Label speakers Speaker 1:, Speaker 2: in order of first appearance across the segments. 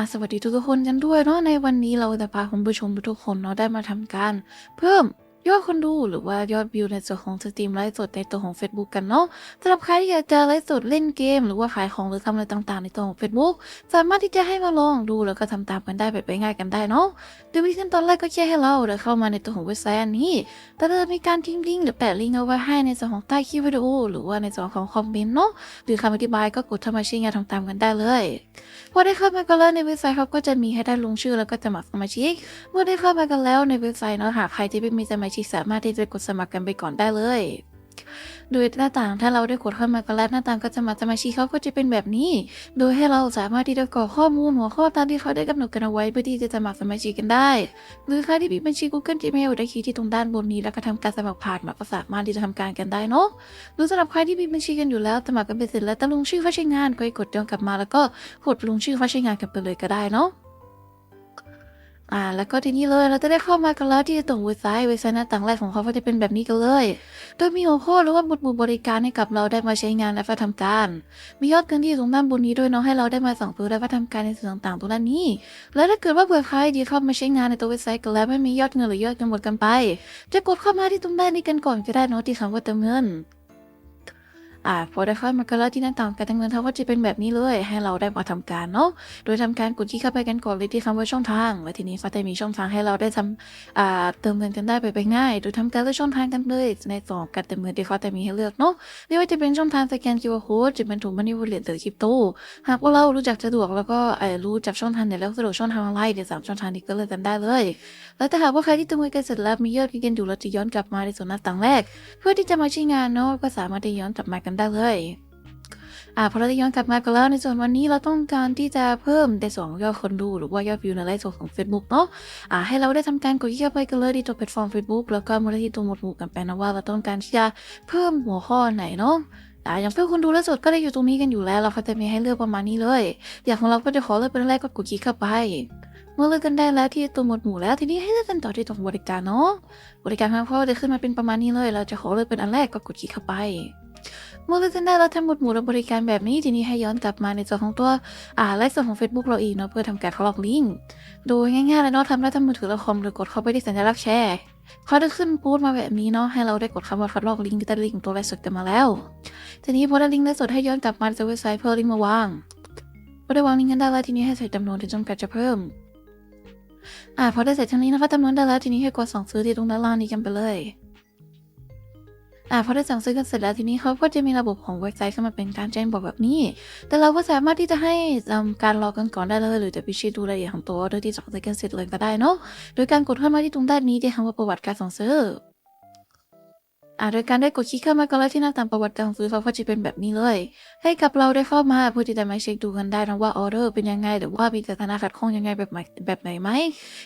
Speaker 1: อะสวัสดีทุกๆคนกันด้วยเนาะในวันนี้เราจะพาคุณผู้ชมทุกคนเนาะได้มาทำการ เพิ่ม ยอดคนดูหรือว่ายอดวิวในส่วนของสตรีมไลฟ์สดในตัวของ Facebook กันเนาะสำหรับใครที่อยากจะไลฟ์สดเล่นเกม หรือว่าขายของหรือทำอะไรต่างๆ ในตัวของ Facebook สามารถที่จะให้มาลองดูแล้วก็ทำตามกันได้แบบง่ายๆกันได้เนาะโดยวิธีขั้นตอนแรกก็แค่ให้เราเดินเข้ามาในตัวของเว็บไซต์อันนี้แต่เราจะมีการทิ้งลิงก์หรือแปะลิงก์เอาไว้ให้ในส่วนของใต้คลิปวิดีโอหรือว่าในส่วนของคอมเมนต์เนาะหรือคำอธิบายก็กดเข้ามาใช้งานทำตามกันได้เลยพอได้เข้ามากันแล้วในเว็บไซต์เขาก็จะมีให้ได้ลงชื่อแล้วก็สมัครสมาชิก เมื่อได้เข้ามากันแล้วในเว็บไซต์เนาะหากใครที่ไม่มีสมาชิกสามารถที่จะกดสมัครกันไปก่อนได้เลย โดยหน้าต่างถ้าเราได้กดเข้ามากันแล้วหน้าต่างก็จะมาสมาชิกเขาก็จะเป็นแบบนี้ โดยให้เราสามารถที่จะกรอกข้อมูลหัวข้อตามที่เขาได้กำหนดกันเอาไว้เพื่อที่จะสมัครสมาชิกกันได้ หรือใครที่มีบัญชี Google Gmail ได้คลิกที่ตรงด้านบนนี้แล้วก็ทำการสมัครผ่านมาก็สามารถที่จะทำการกันได้เนาะหรือสำหรับใครที่มีบัญชีกันอยู่แล้วสมัครกันไปเสร็จแล้วแต่ลงชื่อเข้าใช้งานก็ให้กดย้อนกลับมา แล้วก็กดลงชื่อเข้าใช้งานกันไปเลยก็ได้เนาะ อ่า แล้วก็ทีนี้เลยเราจะได้เข้ามากันแล้วที่ตรงเว็บไซต์เว็บไซต์หน้าต่างแรกของเขาก็จะเป็นแบบนี้กันเลย โดยมีหัวข้อหรือว่าหมวดหมู่บริการให้กับเราได้มาใช้งานและทำการ มียอดเงินที่อยู่ตรงด้านบนนี้ด้วยเนาะให้เราได้มาสั่งซื้อและทำการในส่วนต่างๆตรงด้านนี้ แล้วถ้าเกิดว่าเผื่อใครที่เข้ามาใช้งานในตัวเว็บไซต์กันแล้วไม่มียอดเงินหรือยอดเงินหมดกันไป จะกดเข้ามาที่ตรงด้านนี้กันก่อนก็ได้เนาะที่คำว่าเติมเงิน อ่าพอได้เข้ามากันแล้วที่หน้าต่างการเติมเงินเขาก็จะเป็นแบบนี้เลย ให้เราได้มาทำการเนาะโดยทำการกดที่เข้าไปกันก่อนเลยที่คำว่าช่องทางและทีนี้ก็จะมีช่องทางให้เราได้ทำอ่าเติมเงินกันได้ไปไปง่าย โดยทำการเลือกช่องทางกันเลย ในสองการเติมเงินที่เขาจะมีให้เลือกเนาะไม่ว่าจะเป็นช่องทางสแกน QR code จะเป็นถุงมันนี่วอลเล็ตหรือคริปโตหากว่าเรารู้จักสะดวกแล้วก็เออรู้จักช่องทางไหนแล้วสะดวกช่องทางอะไรเดี๋ยวสามช่องทางนี้ก็เลือกกันได้เลย แล้วถ้าหากว่าใครที่เติมเงินกันเสร็จแล้วมียอดเงินอยู่เราจะย้อนกลับมาในส่วนหน้าต่างแรก เพื่อที่จะมาใช้งานเนาะก็สามารถที่ย้อนกลับมากันได้เลยอ่าพอเราได้ย้อนกลับมากันแล้วในส่วนวันนี้เราต้องการที่จะเพิ่มในส่วนของยอดคนดูหรือว่ายอดวิวในไลฟ์สดของ Facebook เนาะอ่าให้เราได้ทำการกดเข้าไปกันเลยที่ตัวแพลตฟอร์ม Facebook แล้วก็มาที่ตัวหมวดหมู่กันไปนะว่าเราต้องการที่จะเพิ่มหัวข้อไหนเนาะอ่าอย่างเพื่อคนดูไลฟ์สดก็ได้อยู่ตรงนี้กันอยู่แล้วเราก็จะมีให้เลือกประมาณนี้เลย อยางของเราก็จะขอเลือกเป็นแรกก็กดคลิกเข้าไปเมื่อเลือกกันได้แล้วที่ตัวหมวดหมู่แล้วทีนี้ให้เลือกกันต่อที่ตรงบริการเนาะบริการทางพ่อจะขึ้นมาเป็นประมาณนี้เลย เราจะขอเลือกเป็นอันแรกก็กดคลิกเข้าไป เมื่อเลือกกันได้แล้วทั้งหมดหมู่และบริการแบบนี้ทีนี้ให้ย้อนกลับมาในส่วนของตัวอ่าไลฟ์สดของ Facebook เราอีกเนาะเพื่อทำการทดลองลิงก์โดยง่ายๆเลยเนาะทำได้ทั้งมือถือและคอมหรือกดเข้าไปที่สัญลักษณ์แชร์เขาจะขึ้นปูดมาแบบนี้เนาะให้เราได้กดคำว่าทดลองลิงก์ที่ใต้ลิงก์ของตัวไลฟ์สดกันมาแล้ว ทีนี้พอได้ลิงก์ไลฟ์สดให้ย้อนกลับมาที่เว็บไซต์เพื่อลิงก์มาวางพอได้วางลิงก์กันได้แล้วทีนี้ให้ใส่จำนวนที่จำกัดจะเพิ่มอ่าพอได้เสร็จทั้งนี้นะคะจำนวนได้แล้วทีนี้ให้กดสั่งซื้อที่ตรงด้านล่างนี้กันไปเลย อ่าพอได้สั่งซื้อกันเสร็จแล้วทีนี้เขาก็จะมีระบบของเว็บไซต์เข้ามาเป็นการแจ้งบอกแบบนี้ แต่เราก็สามารถที่จะให้ทำการรอกันก่อนได้เลย หรือจะพิชิตดูรายละเอียดของตัวโดยที่สั่งซื้อกันเสร็จเลยก็ได้เนาะโดยการกดเข้ามาที่ตรงด้านนี้จะทำว่าประวัติการสั่งซื้อ อ่าโดยการได้กดคลิกเข้ามาก็แล้วที่หน้าต่ามประวัติการสั่งซื้อเขาก็จะเป็นแบบนี้เลย ให้กับเราได้เข้ามาเพื่อที่จะมาเช็คดูกันได้นะว่าออเดอร์เป็นยังไงหรือว่ามีสถานะขัดข้องยังไงแบบไหนแบบไหนไหม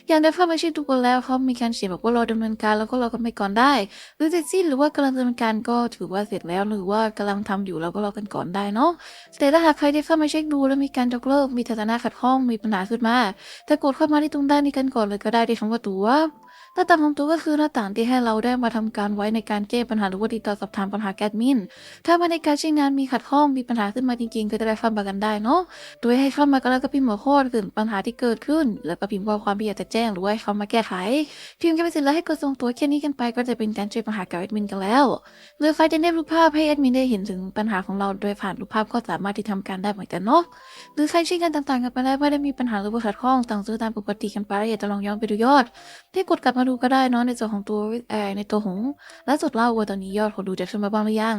Speaker 1: อย่างได้เข้ามาเช็คดูกันแล้วเขามีการเขียนบอกว่ารอดำเนินการแล้วก็รอกันไปก่อนได้ หรือเสร็จสิ้นหรือว่ากำลังดำเนินการก็ถือว่าเสร็จแล้วหรือว่ากำลังทำอยู่เราก็รอกันก่อนได้เนาะแต่ถ้าหากใครได้เข้ามาเช็คดูแล้วมีการยกเลิกมีสถานะขัดข้องมีปัญหาขึ้นมาจะกดเข้ามาที่ตรงด้านนี้กันก่อนเลยก็ได้ที่คำว่าตัว หน้าต่างของตัวก็คือหน้าต่างที่ให้เราได้มาทำการไว้ในการแก้ปัญหาหรือว่าติดต่อสอบถามปัญหาแกดมิน ถ้ามาในการใช้งานมีขัดข้องมีปัญหาขึ้นมาจริงๆ ก็จะได้เข้ามากันได้เนาะ โดยให้เข้ามากันแล้วก็พิมพ์หัวข้อถึงปัญหาที่เกิดขึ้น แล้วก็พิมพ์ข้อความที่อยากจะแจ้งหรือว่าให้เขามาแก้ไข พิมพ์กันไปเสร็จแล้วให้กดส่งตัวแค่นี้กันไป ก็จะเป็นการช่วยปัญหากับแอดมินกันแล้วหรือไฟล์จะได้รูปภาพให้แอดมินได้เห็นถึงปัญหาของเราโดยผ่านรูปภาพก็สามารถที่ทำการได้เหมือนกันเนาะ หรือใครใช้งานต่างๆ กันไปแล้วไม่ได้มีปัญหาหรือว่าขัดข้องต่างซื้อตามปกติกันไปอยากจะลองย้อนไปดูยอดที่กดกลับมาดูก็ได้เนาะในส่วนของตัวแออในตัวของและสุดเล่าว่าตอนนี้ยอดคนดูจะขึ้นมาบ้างหรือยัง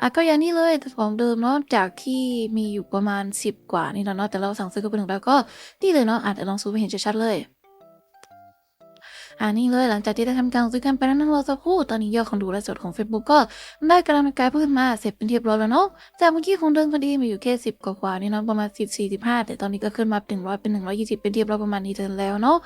Speaker 1: อะก็อย่างนี้เลยของเดิมเนาะจากที่มีอยู่ประมาณ 10 กว่านี่เนาะแต่เราสั่งซื้อกันไปถึงแล้วก็นี่เลยเนาะอาจจะลองซูมไปเห็นชัดๆเลย อ่านี่เลยหลังจากที่ได้ทำการซื้อกันไปแล้วนั่นเราจะพูดตอนนี้ยอดคนดูและสดของ Facebook ก็ได้กำลังกายเพิ่มมาเสร็จเป็นเรียบร้อยแล้วเนาะจากเมื่อกี้ของเดิมพอดีมีอยู่แค่สิบกว่าๆนี่เนาะประมาณสิบสี่สิบห้าแต่ตอนนี้ก็ขึ้นมาเป็นร้อยเป็นหนึ่งร้อยยี่สิบเป็นเรียบร้อยประมาณนี้เดินแล้วเนาะ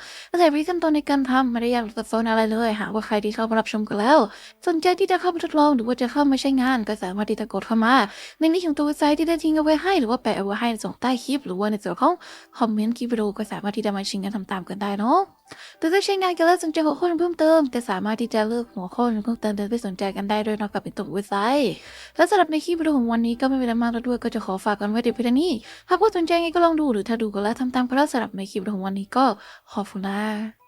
Speaker 1: แต่วิธีขั้นตอนในการทำไม่ได้ยากซับซ้อนอะไรเลยหากว่าใครที่เข้ามารับชมกันแล้ว สนใจที่จะเข้ามาทดลองหรือว่าจะเข้ามาใช้งานก็สามารถที่จะกดเข้ามาในลิงก์ของตัวเว็บไซต์ที่ได้ทิ้งเอาไว้ให้หรือว่าแปะเอาไว้ให้ในส่วนใต้คลิป หรือว่าในส่วนของคอมเมนต์คลิปวิดีโอก็สามารถที่จะมาชิงกันทำตามกันได้เนาะแต่ถ้าใช้งานกันแล้วสนใจหัวข้อเพิ่มเติมก็สามารถที่จะเลือกหัวข้อเพิ่มเติมไปสนใจกันได้ด้วยนอกกับเป็นตัวเว็บไซต์และสำหรับในคลิปวิดีโอของวันนี้ก็ไม่เป็นอะไรมากแล้วด้วยก็จะขอฝากกันไว้เดี๋ยวเพียงเท่านี้หากว่าสนใจไงก็ลองดูหรือถ้าดูก็แล้วทำตามเพราะสำหรับในคลิปวิดีโอของวันนี้ก็ขอบคุณนะ